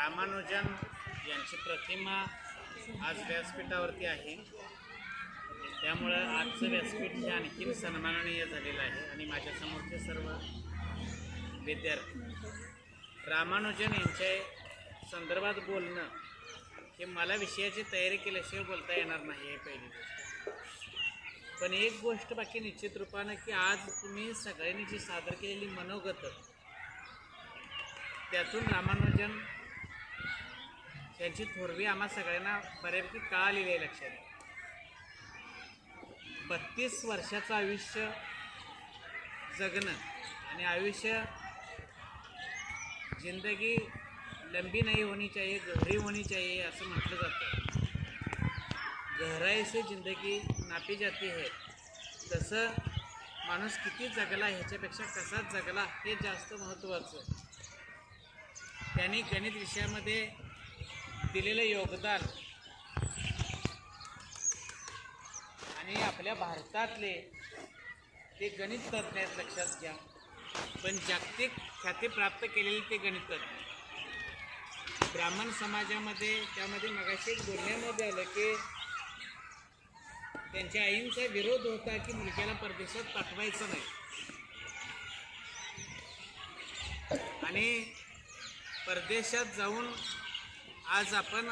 रामानुजन यांची प्रतिमा आज व्यासपीठावरती आहे. त्यामुळं आजचं व्यासपीठ हे आणखीन सन्माननीय झालेलं आहे आणि माझ्यासमोरचे सर्व विद्यार्थी. रामानुजन यांच्या संदर्भात बोलणं हे मला विषयाची तयारी केल्याशिवाय बोलता येणार नाही हे पहिली गोष्ट. पण एक गोष्ट बाकी निश्चित रूपानं की आज तुम्ही सगळ्यांनी जी सादर केलेली मनोगत त्यातून रामानुजन त्यांची थोरवी आम्हा सगळ्यांना बऱ्यापैकी कळालेली आहे लक्षात. बत्तीस वर्षाचं आयुष्य जगणं आणि आयुष्य जिंदगी लंबी नाही होनी चाहिए गहरी होनी चाहिए असं म्हटलं जातं. गहराई से जिंदगी नापी जाती है. तसं माणूस किती जगला ह्याच्यापेक्षा कसा जगला हे जास्त महत्त्वाचं. त्यांनी गणित विषयामध्ये दिलेलं योगदान. आणि आपल्या भारतातले ते गणित तज्ज्ञ आहेत लक्षात घ्या. पण जागतिक ख्याती प्राप्त केलेले ते गणित तज्ज्ञ ब्राह्मण समाजामध्ये त्यामध्ये मगाशी एक बोलण्यामध्ये आलं की त्यांच्या आईंचा विरोध होता की मुलग्याला परदेशात पाठवायचं नाही. आणि परदेशात जाऊन आज आपण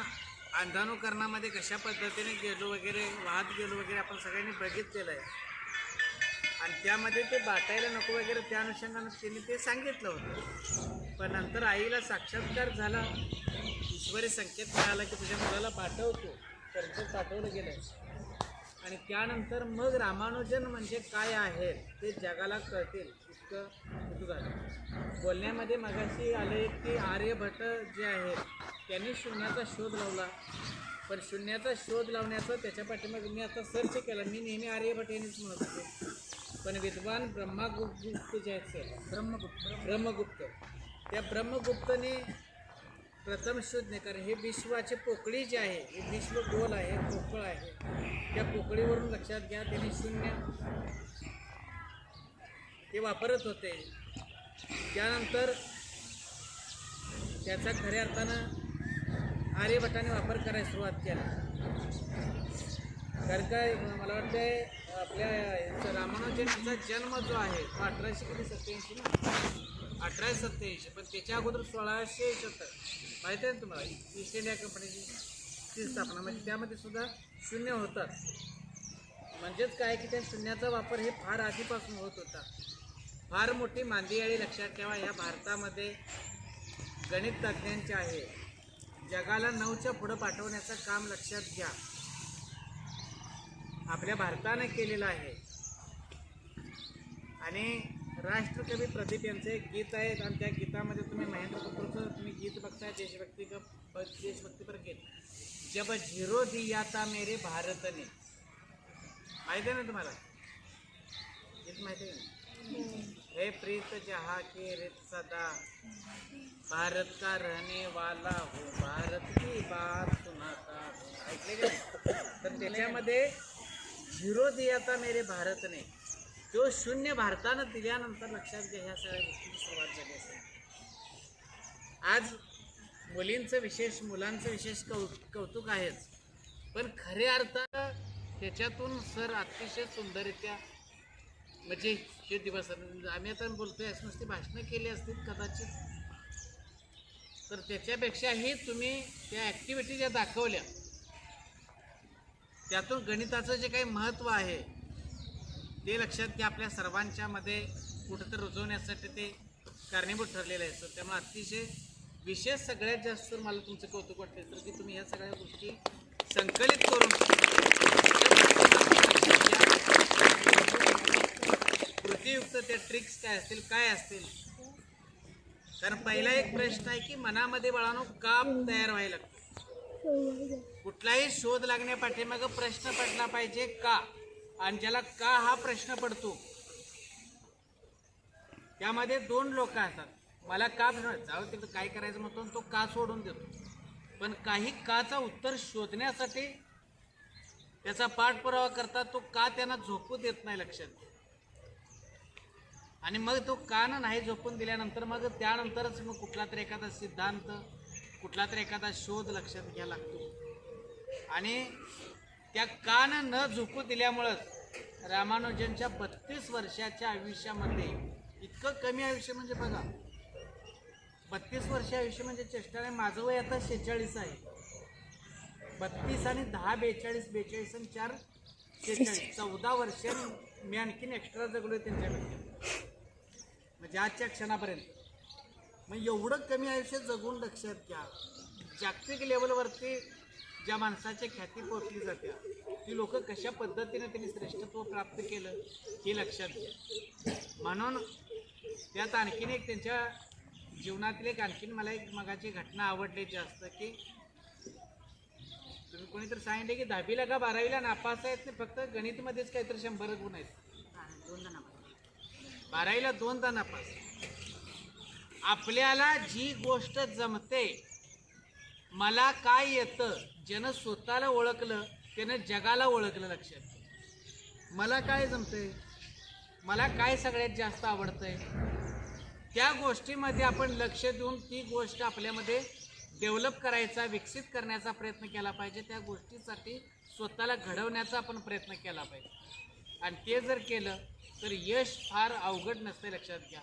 अंधानुकरणामध्ये कशा पद्धतीने गेलो वगैरे वाहत गेलो वगैरे आपण सगळ्यांनी बघितलेलं आहे. आणि त्यामध्ये ते बाटायला नको वगैरे त्या अनुषंगानं त्यांनी ते सांगितलं होतं. पण नंतर आईला साक्षात्कार झाला. ईश्वरी संकेत मिळाला की तुझ्या मुलाला पाठवतो. परदेशात पाठवलं गेलं आणि त्यानंतर मग रामानुजन म्हणजे काय आहे ते जगाला कळतील. इतकं इतकं झालं बोलण्यामध्ये मगाशी आले की आर्यभट्ट जे आहेत त्यांनी शून्याचा शोध लावला. पण शून्याचा शोध लावण्याचं त्याच्या पाठीमागे मी आता सर्च केलं. मी नेहमी आर्यभट्ट यांनीच म्हणत होते. पण विद्वान ब्रह्मागुप्त जे आहेत ब्रह्मगुप्त ब्रह्मगुप्त. त्या ब्रह्मगुप्तने प्रथम शोधणे कारण हे विश्वाचे पोकळी जे आहे हे विश्व गोल आहे पोकळ आहे. त्या पोकळीवरून लक्षात घ्या त्यांनी शून्य ते वापरत होते. त्यानंतर त्याचा खऱ्या अर्थानं आर्यभट्टाने वापर करायला सुरुवात केला. कारण काय मला वाटतंय आपल्या यांचा जन्म जो आहे तो अठराशे किती सत्याऐंशी ना? अठराशे सत्याऐंशी पण त्याच्या अगोदर सोळाशे सत्तर माहिती आहे ना तुम्हाला? ईस्ट इंडिया कंपनीची स्थापना म्हणजे त्यामध्ये सुद्धा शून्य होतात म्हणजेच काय की त्या शून्याचा वापर हे फार आधीपासून होत होता. फार मोठी मांदियाळी लक्षात ठेवा ह्या भारतामध्ये गणित तज्ज्ञांचे आहे. जगाला नऊच्या पुढं पाठवण्याचं काम लक्षात घ्या. आपल्या भारतानं केलेलं आहे. आणि राष्ट्रकवी प्रदीप यांचं एक गीत आहे आणि त्या गीतामध्ये तुम्ही महेंद्र कपूरचं तुम्ही गीत बघताय देशभक्ती का गीत जब झिरो दिया मेरे भारतने. माहिती आहे ना तुम्हाला? गीत माहिती आहे ना? हो. हे प्रीत जहा के रित सदा। भारत का रहने वाला हो भारत की बात सुनाता ऐकले का तर त्याच्यामध्ये झिरो दियाचा मेरे भारतने। तो शून्य भारतानं दिल्यानंतर लक्षात घ्या ह्या सगळ्या गोष्टीची सुरुवात झाली असेल. आज मुलींचं विशेष मुलांचं विशेष कौ कौतुक आहेच. पण खऱ्या अर्थानं त्याच्यातून सर अतिशय सुंदररित्या म्हणजे हे दिवस आम्ही आता बोलतोय असं नुसती भाषणं केली असतील कदाचित. तर त्याच्यापेक्षाही तुम्ही त्या ॲक्टिव्हिटी ज्या दाखवल्या त्यातून गणिताचं जे काही महत्त्व आहे ते लक्षात घ्या. आपल्या सर्वांच्या मध्ये कुठंतरी रुजवण्यासाठी ते कारणीभूत ठरलेलं आहे सर त्यामुळे अतिशय विशेष सगळ्यात जास्त जर मला तुमचं कौतुक वाटते तर की तुम्ही ह्या सगळ्या गोष्टी संकलित करून त्या ट्रिक्स काय असतील काय असतील? कारण पहिला एक प्रश्न आहे की मनामध्ये बाळानो काम तयार व्हायला लागतो? कुठलाही शोध लागण्या पाठीमागं प्रश्न पडला पाहिजे का? आणि ज्याला का हा प्रश्न पडतो? त्यामध्ये दोन लोक असतात. मला का जाऊ तिथं काय करायचं म्हणतो तो का सोडून देतो. पण काही काचा उत्तर शोधण्यासाठी त्याचा पाठपुरावा करता तो का त्यांना झोपू देत नाही लक्षात? आणि मग तो कान नाही झोपून दिल्यानंतर मग त्यानंतरच मग कुठला तरी एखादा सिद्धांत कुठला तरी एखादा शोध लक्षात घ्या लागतो. आणि त्या कान न झोपू दिल्यामुळंच रामानुजनच्या बत्तीस वर्षाच्या आयुष्यामध्ये इतकं कमी आयुष्य म्हणजे बघा बत्तीस वर्ष आयुष्य म्हणजे चेष्टाने माझं वय आता शेहेचाळीस आहे. बत्तीस आणि दहा बेचाळीस बेचाळीस आणि चार शेहेचाळीस चौदा वर्ष मी आणखीन एक्स्ट्रा जगलो त्यांच्याकडे. म्हणजे आजच्या क्षणापर्यंत. मग एवढं कमी आयुष्य जगून लक्षात घ्या. जागतिक लेवलवरती ज्या माणसाची ख्याती पोचली जाते ती लोक कशा पद्धतीने त्यांनी श्रेष्ठत्व प्राप्त केलं हे लक्षात घ्या. म्हणून त्यात आणखीन एक त्यांच्या जीवनातील एक आणखीन मला एक मगाची घटना आवडली जास्त की तुम्ही कोणीतरी सांगितले की दहावीला का बारावीला नापास आहेत ते फक्त गणितमध्येच काहीतरी शंभर गुण आहेत. बारावीला दोनदा नापास आपल्याला जी गोष्ट जमते मला काय येतं ज्यानं स्वतःला ओळखलं त्यानं जगाला ओळखलं लक्षात. मला काय जमतंय? मला काय सगळ्यात जास्त आवडतंय? त्या गोष्टीमध्ये आपण लक्ष देऊन ती गोष्ट आपल्यामध्ये डेव्हलप करायचा विकसित करण्याचा प्रयत्न केला पाहिजे. त्या गोष्टीसाठी स्वतःला घडवण्याचा आपण प्रयत्न केला पाहिजे. आणि ते जर केलं तर यश फार अवघड नसते लक्षात घ्या.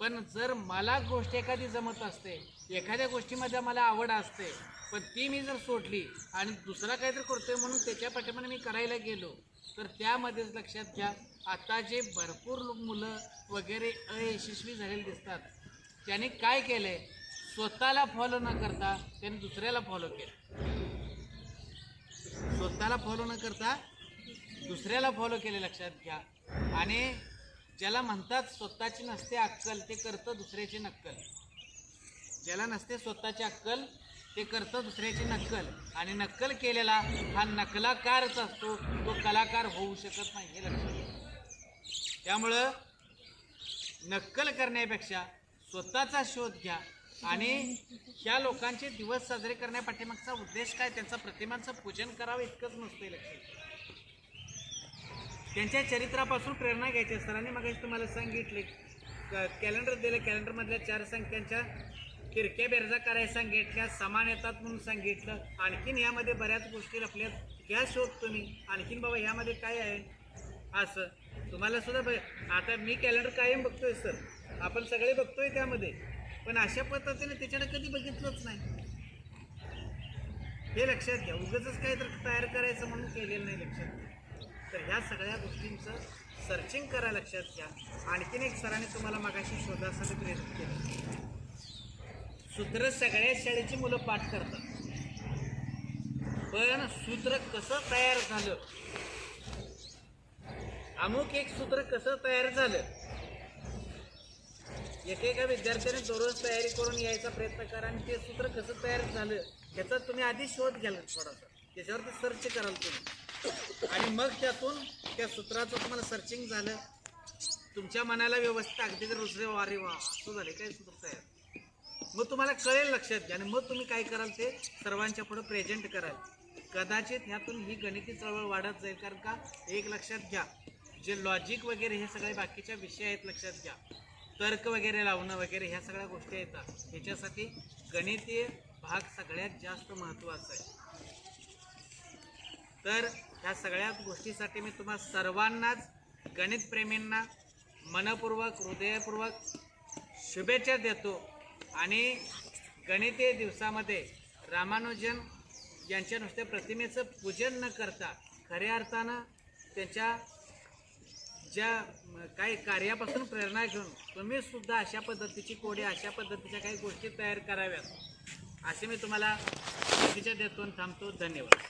पण जर मला गोष्ट एखादी जमत असते एखाद्या गोष्टीमध्ये मला आवड असते पण ती मी जर सोडली आणि दुसरा काहीतरी करतोय म्हणून त्याच्या पाठीमागे मी करायला गेलो तर त्यामध्येच लक्षात घ्या आता जे भरपूर मुलं वगैरे अयशस्वी झालेले दिसतात. त्यांनी काय केलंय? स्वतःला फॉलो न करता त्यांनी दुसऱ्याला फॉलो केलं. स्वतःला फॉलो न करता दुसऱ्याला फॉलो केले लक्षात घ्या. आणि ज्याला म्हणतात स्वतःची नसते अक्कल ते करतं दुसऱ्याची नक्कल. ज्याला नसते स्वतःची अक्कल ते करतं दुसऱ्याची नक्कल. आणि नक्कल केलेला हा नकलाकारच असतो तो कलाकार होऊ शकत नाही हे लक्षात घ्या. त्यामुळं नक्कल करण्यापेक्षा स्वतःचा शोध घ्या. आणि ह्या लोकांचे दिवस साजरे करण्यापाठीमागचा उद्देश काय? त्यांचा प्रतिमांचं पूजन करावं इतकंच नसतं लक्षात. त्यांच्या चरित्रापासून प्रेरणा घ्यायची सरांनी मग तुम्हाला सांगितले कॅलेंडर दिलं कॅलेंडरमधल्या चार संख्यांच्या किरक्या बेरजा करायला सांगितल्या समान येतात म्हणून सांगितलं. आणखीन यामध्ये बऱ्याच गोष्टी लपल्यात. घ्या शोध तुम्ही. आणखीन बाबा यामध्ये काय आहे? असं. तुम्हाला सुद्धा बघ आता मी कॅलेंडर कायम बघतोय सर. आपण सगळे बघतोय त्यामध्ये. पण अशा पद्धतीने त्याच्याकडे कधी बघितलंच नाही. हे लक्षात घ्या. उगच काय तर तयार करायचं म्हणून केलेलं नाही लक्षात. घ्या तर ह्या सगळ्या गोष्टींचं सर्चिंग करा लक्षात घ्या. आणखीन एक सराने तुम्हाला मगाशी शोधासाठी प्रेरित केलं. सूत्र सगळ्या शाळेची मुलं पाठ करतात. पण सूत्र कसं तयार झालं? अमुक एक सूत्र कसं तयार झालं? एकेका विद्यार्थ्याने दररोज तयारी करून यायचा प्रयत्न करा आणि ते सूत्र कसं तयार झालं ह्याचा तुम्ही आधी शोध घ्याल थोडासा. त्याच्यावरती सर्च कराल तुम्ही. आणि मग त्यातून त्या सूत्राचं तुम्हाला सर्चिंग झालं. तुमच्या मनाला व्यवस्थित अगदी तर रुजरे वारे वा असं झाले काय सूत्र तयार? मग तुम्हाला कळेल लक्षात घ्या. आणि मग तुम्ही काय कराल ते सर्वांच्या पुढे प्रेझेंट कराल. कदाचित ह्यातून ही गणिती चळवळ वाढत जाईल. कारण का? एक लक्षात घ्या. जे लॉजिक वगैरे हे सगळे बाकीच्या विषय आहेत लक्षात घ्या. तर्क वगैरे लावणं वगैरे ह्या सगळ्या गोष्टी येतात. ह्याच्यासाठी गणितीय भाग सगळ्यात जास्त महत्त्वाचा आहे. तर ह्या सगळ्या गोष्टीसाठी मी तुम्हा सर्वांनाच गणितप्रेमींना मनपूर्वक हृदयपूर्वक शुभेच्छा देतो. आणि गणितीय दिवसामध्ये रामानुजन यांच्या नुसत्या प्रतिमेचं पूजन न करता खऱ्या अर्थानं त्यांच्या ज्या काही कार्यापासून प्रेरणा घेऊन तुम्ही सुद्धा अशा पद्धतीची कोडी अशा पद्धतीच्या काही गोष्टी तयार कराव्यात. असे मी तुम्हाला शुभेच्छा देतो आणि थांबतो. धन्यवाद.